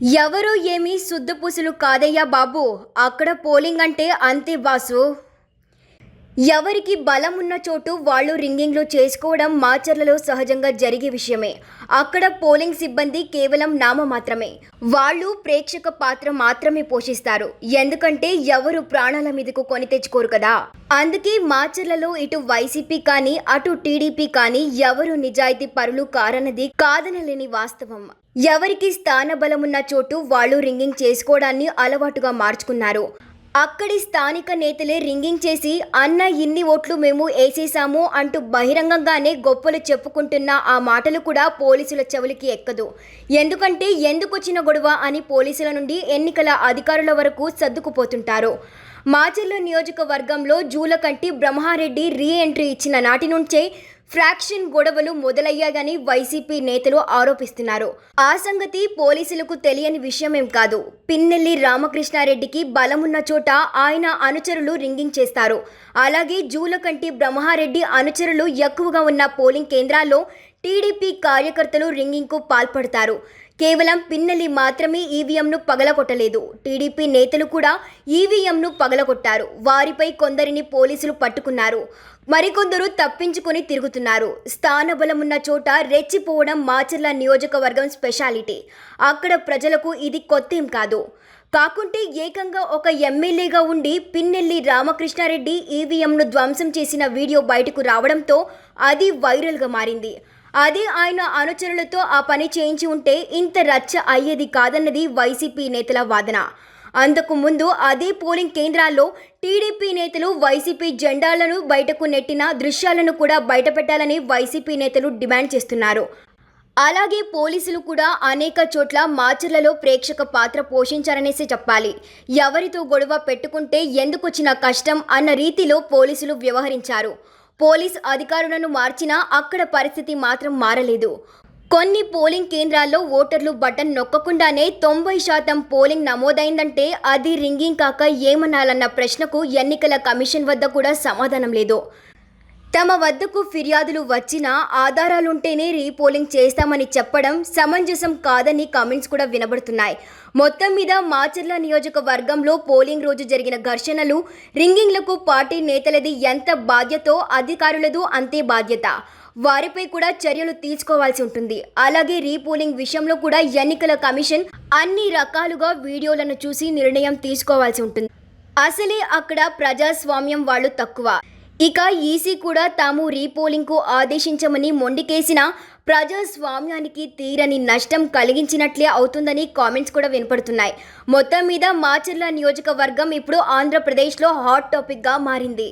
ఎవరు ఏమీ శుద్ధపూసులు కాదయ్యా బాబు. అక్కడ పోలింగ్ అంటే అంతే బాసు. ఎవరికి బలం ఉన్న చోటు వాళ్ళు రింగింగ్లు చేసుకోవడం మాచర్లలో సహజంగా జరిగే విషయమే. అక్కడ పోలింగ్ సిబ్బంది కేవలం నామ మాత్రమే. వాళ్ళు ప్రేక్షక పాత్ర మాత్రమే పోషిస్తారు. ఎందుకంటే ఎవరు ప్రాణాల మీదకు కొని తెచ్చుకోరు కదా. అందుకే మాచర్లలో ఇటు వైసీపీ కానీ అటు టీడీపీ కానీ ఎవరు నిజాయితీ పరులు కారన్నది కాదనలేని వాస్తవం. ఎవరికి స్థానబలమున్న చోటు వాళ్ళు రింగింగ్ చేసుకోవడాన్ని అలవాటుగా మార్చుకున్నారు. అక్కడి స్థానిక నేతలే రింగింగ్ చేసి అన్న ఇన్ని ఓట్లు మేము వేసేసాము అంటూ బహిరంగంగానే గొప్పలు చెప్పుకుంటున్న ఆ మాటలు కూడా పోలీసుల చెవులకి ఎక్కదు. ఎందుకంటే ఎందుకొచ్చిన గొడవ అని పోలీసుల నుండి ఎన్నికల అధికారుల వరకు సర్దుకుపోతుంటారు. మాచర్ల నియోజకవర్గంలో జూలకంటి బ్రహ్మారెడ్డి రీ ఎంట్రీ ఇచ్చిన నాటి నుంచే ఫ్రాక్షన్ గొడవలు మొదలయ్యాయని వైసీపీ నేతలు ఆరోపిస్తున్నారు. ఆ సంగతి పోలీసులకు తెలియని విషయమేం కాదు. పిన్నెల్లి రామకృష్ణారెడ్డికి బలమున్న చోట ఆయన అనుచరులు రింగింగ్ చేస్తారు. అలాగే జూలకంటి బ్రహ్మారెడ్డి అనుచరులు ఎక్కువగా ఉన్న పోలింగ్ కేంద్రాల్లో టీడీపీ కార్యకర్తలు రింగింగ్కు పాల్పడతారు. కేవలం పిన్నెల్లి మాత్రమే ఈవీఎంను పగలగొట్టలేదు. టీడీపీ నేతలు కూడా ఈవీఎంను పగలగొట్టారు. వారిపై కొందరిని పోలీసులు పట్టుకున్నారు. మరికొందరు తప్పించుకొని తిరుగుతున్నారు. స్థానబలమున్న చోట రెచ్చిపోవడం మాచర్ల నియోజకవర్గం స్పెషాలిటీ. అక్కడ ప్రజలకు ఇది కొత్తేం కాదు. కాకుంటే ఏకంగా ఒక ఎమ్మెల్యేగా ఉండి పిన్నెల్లి రామకృష్ణారెడ్డి ఈవీఎంను ధ్వంసం చేసిన వీడియో బయటకు రావడంతో అది వైరల్గా మారింది. అదే ఆయన అనుచరులతో ఆ పని చేయించి ఉంటే ఇంత రచ్చ అయ్యేది కాదన్నది వైసీపీ నేతల వాదన. అంతకు ముందు అదే పోలింగ్ కేంద్రాల్లో టీడీపీ నేతలు వైసీపీ జెండాలను బయటకు నెట్టిన దృశ్యాలను కూడా బయటపెట్టాలని వైసీపీ నేతలు డిమాండ్ చేస్తున్నారు. అలాగే పోలీసులు కూడా అనేక చోట్ల మాచర్లలో ప్రేక్షక పాత్ర పోషించారనేసి చెప్పాలి. ఎవరితో గొడవ పెట్టుకుంటే ఎందుకొచ్చిన కష్టం అన్న రీతిలో పోలీసులు వ్యవహరించారు. పోలీస్ అధికారులను మార్చినా అక్కడ పరిస్థితి మాత్రం మారలేదు. కొన్ని పోలింగ్ కేంద్రాల్లో ఓటర్లు బటన్ నొక్కకుండానే తొంభై శాతం పోలింగ్ నమోదైందంటే అది రింగింగ్ కాక ఏమనాలన్న ప్రశ్నకు ఎన్నికల కమిషన్ వద్ద కూడా సమాధానం లేదు. తమ వద్దకు ఫిర్యాదులు వచ్చినా ఆధారాలుంటేనే రీపోలింగ్ చేస్తామని చెప్పడం సమంజసం కాదని కామెంట్స్ కూడా వినబడుతున్నాయి. మొత్తం మీద మాచర్ల నియోజకవర్గంలో పోలింగ్ రోజు జరిగిన ఘర్షణలు రింగింగ్లకు పార్టీ నేతలది ఎంత బాధ్యతో అధికారులదు అంతే బాధ్యత. వారిపై కూడా చర్యలు తీసుకోవాల్సి ఉంటుంది. అలాగే రీపోలింగ్ విషయంలో కూడా ఎన్నికల కమిషన్ అన్ని రకాలుగా వీడియోలను చూసి నిర్ణయం తీసుకోవాల్సి ఉంటుంది. అసలే అక్కడ ప్రజాస్వామ్యం వాళ్ళు తక్కువ. ఇక ఈసీ కూడా తాము రీపోలింగ్కు ఆదేశించమని మొండికేసిన ప్రజాస్వామ్యానికి తీరని నష్టం కలిగించినట్లే అవుతుందని కామెంట్స్ కూడా వినపడుతున్నాయి. మొత్తం మీద మాచర్ల నియోజకవర్గం ఇప్పుడు ఆంధ్రప్రదేశ్లో హాట్ టాపిక్గా మారింది.